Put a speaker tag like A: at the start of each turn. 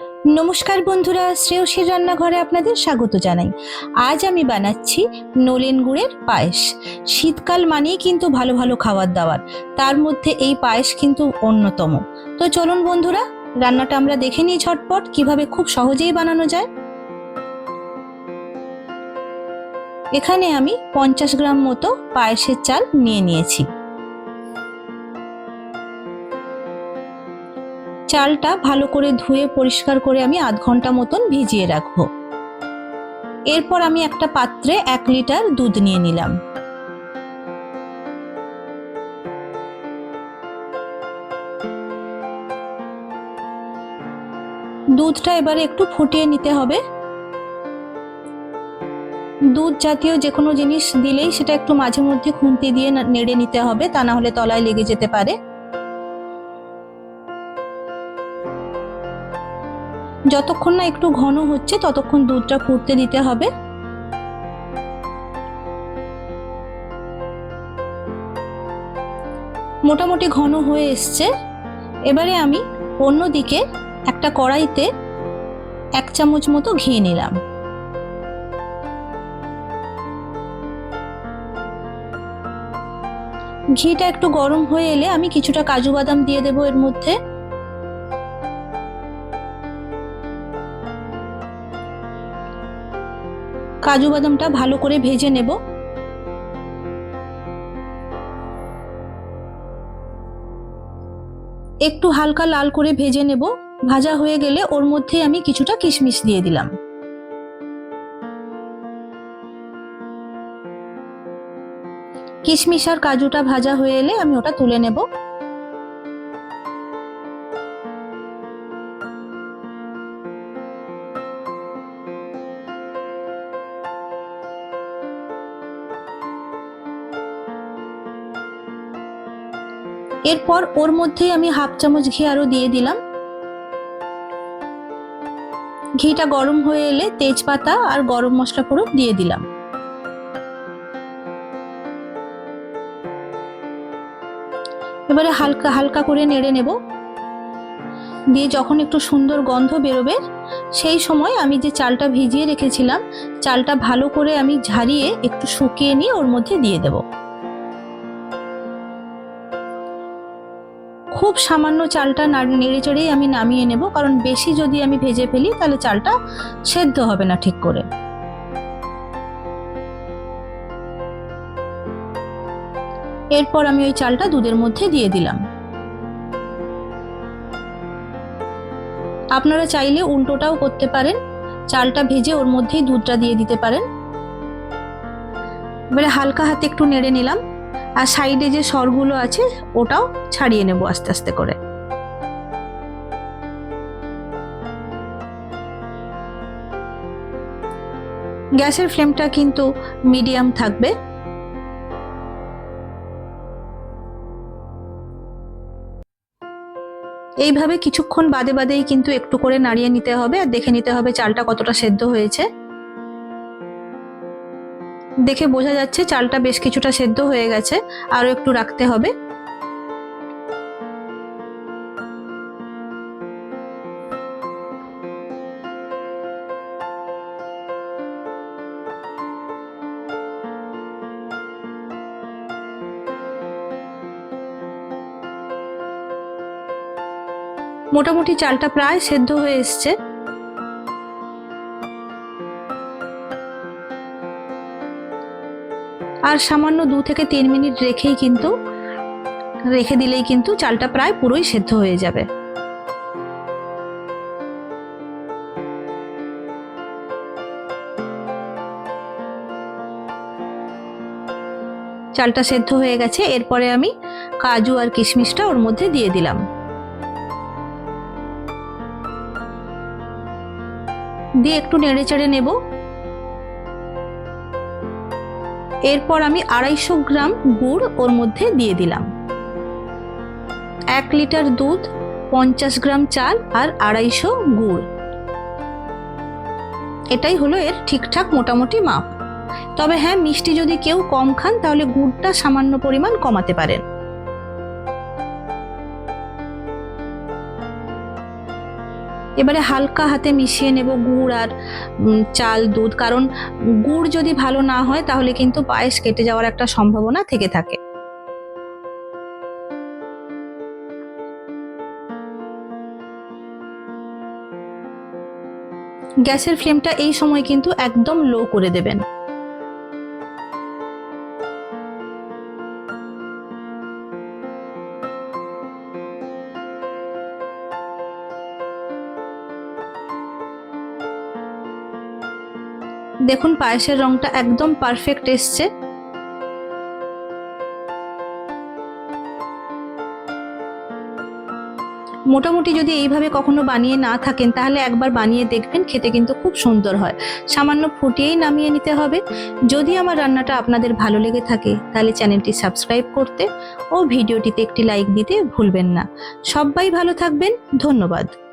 A: নমস্কার বন্ধুরা, শ্রেয়সীর রান্নাঘরে আপনাদের স্বাগত জানাই। আজ আমি বানাচ্ছি নলেন গুড়ের পায়েস। শীতকাল মানেই কিন্তু ভালো ভালো খাবার দাবার তার মধ্যে এই পায়েস কিন্তু অন্যতম। তো চলুন বন্ধুরা, রান্নাটা আমরা দেখে নিই ঝটপট কীভাবে খুব সহজেই বানানো যায়। এখানে আমি পঞ্চাশ গ্রাম মতো পায়েসের চাল নিয়ে নিয়েছি। চালটা ভালো করে ধুয়ে পরিষ্কার করে আমি আধ ঘণ্টা মতন ভিজিয়ে রাখব। এরপর আমি একটা পাত্রে এক লিটার দুধ নিয়ে নিলাম। দুধটা এবারে একটু ফুটিয়ে নিতে হবে। দুধ জাতীয় যে কোনো জিনিস দিলেই সেটা একটু মাঝে মধ্যে খুন্তি দিয়ে নেড়ে নিতে হবে, তা না হলে তলায় লেগে যেতে পারে। যতক্ষণ না একটু ঘন হচ্ছে, ততক্ষণ দুধটা ফুটতে দিতে হবে। মোটামুটি ঘন হয়ে এসছে। এবারে আমি অন্যদিকে একটা কড়াইতে এক চামচ মতো ঘি নিলাম। ঘিটা একটু গরম হয়ে এলে আমি কিছুটা কাজু বাদাম দিয়ে দেবো এর মধ্যে। কাজু বাদামটা ভালো করে ভেজে নেব। একটু হালকা লাল করে ভেজে নেব। ভাজা হয়ে গেলে ওর মধ্যে আমি কিছুটা কিশমিশ দিয়ে দিলাম। কিশমিশ আর কাজুটা ভাজা হয়ে এলে আমি ওটা তুলে নেব। এরপর ওর মধ্যেই আমি হাফ চামচ ঘি আরও দিয়ে দিলাম। ঘিটা গরম হয়ে এলে তেজপাতা আর গরম মশলা ফোড়ন দিয়ে দিলাম। এবারে হালকা হালকা করে নেড়ে নেব। দিয়ে যখন একটু সুন্দর গন্ধ বেরোবে, সেই সময় আমি যে চালটা ভিজিয়ে রেখেছিলাম, চালটা ভালো করে আমি ঝারিয়ে একটু শুকিয়ে নিয়ে ওর মধ্যে দিয়ে দেব। খুব সামান্য চালটা নাড়- চেড়েই আমি নামিয়ে নেব, কারণ বেশি যদি আমি ভেজে ফেলি তাহলে চালটা সেদ্ধ হবে না ঠিক করে। এরপর আমি ওই চালটা দুধের মধ্যে দিয়ে দিলাম। আপনারা চাইলে উল্টোটাও করতে পারেন, চালটা ভেজে ওর মধ্যেই দুধটা দিয়ে দিতে পারেন। এবারে হালকা হাতে একটু নেড়ে নিলাম। আর সাইডে যে সরগুলো আছে, ওটাও ছাড়িয়ে নেব আস্তে আস্তে করে। গ্যাসের ফ্লেমটা কিন্তু মিডিয়াম থাকবে। এইভাবে কিছুক্ষণ বাদে বাদেই কিন্তু একটু করে নাড়িয়ে নিতে হবে, আর দেখে নিতে হবে চালটা কতটা সেদ্ধ হয়েছে। দেখে বোঝা যাচ্ছে চালটা বেশ কিছুটা সেদ্ধ হয়ে গেছে, আরও একটু রাখতে হবে। মোটামুটি চালটা প্রায় সেদ্ধ হয়ে এসছে। আর সামান্য দু থেকে তিন মিনিট রেখেই কিন্তু, রেখে দিলেই কিন্তু চালটা প্রায় পুরোই সেদ্ধ হয়ে যাবে। চালটা সেদ্ধ হয়ে গেছে, এরপরে আমি কাজু আর কিশমিশটা ওর মধ্যে দিয়ে দিলাম। দিয়ে একটু নেড়ে চেড়ে নেব। এরপর আমি আড়াইশো গ্রাম গুড় ওর মধ্যে দিয়ে দিলাম। এক লিটার দুধ, পঞ্চাশ গ্রাম চাল আর আড়াইশো গুড়। এটাই হলো এর ঠিকঠাক মোটামুটি মাপ। তবে হ্যাঁ মিষ্টি যদি কেউ কম খান তাহলে গুড়টা সামান্য পরিমাণ কমাতে পারেন। এবারে হালকা হাতে মিশিয়ে নেব গুড় আর চাল, দুধ। কারণ গুড় যদি ভালো না হয়, তাহলে কিন্তু পায়েস কেটে যাওয়ার একটা সম্ভাবনা থেকে থাকে। গ্যাসের ফ্লেমটা এই সময় কিন্তু একদম লো করে দেবেন। দেখুন, পায়েসের রংটা একদম পারফেক্ট এসছে। মোটামুটি যদি এইভাবে কখনো বানিয়ে না থাকেন, তাহলে একবার বানিয়ে দেখবেন, খেতে কিন্তু খুব সুন্দর হয়। সামান্য ফুটিয়েই নামিয়ে নিতে হবে। যদি আমার রান্নাটা আপনাদের ভালো লেগে থাকে, তাহলে চ্যানেলটি সাবস্ক্রাইব করতে ও ভিডিওটিতে একটি লাইক দিতে ভুলবেন না। সবাই ভালো থাকবেন, ধন্যবাদ।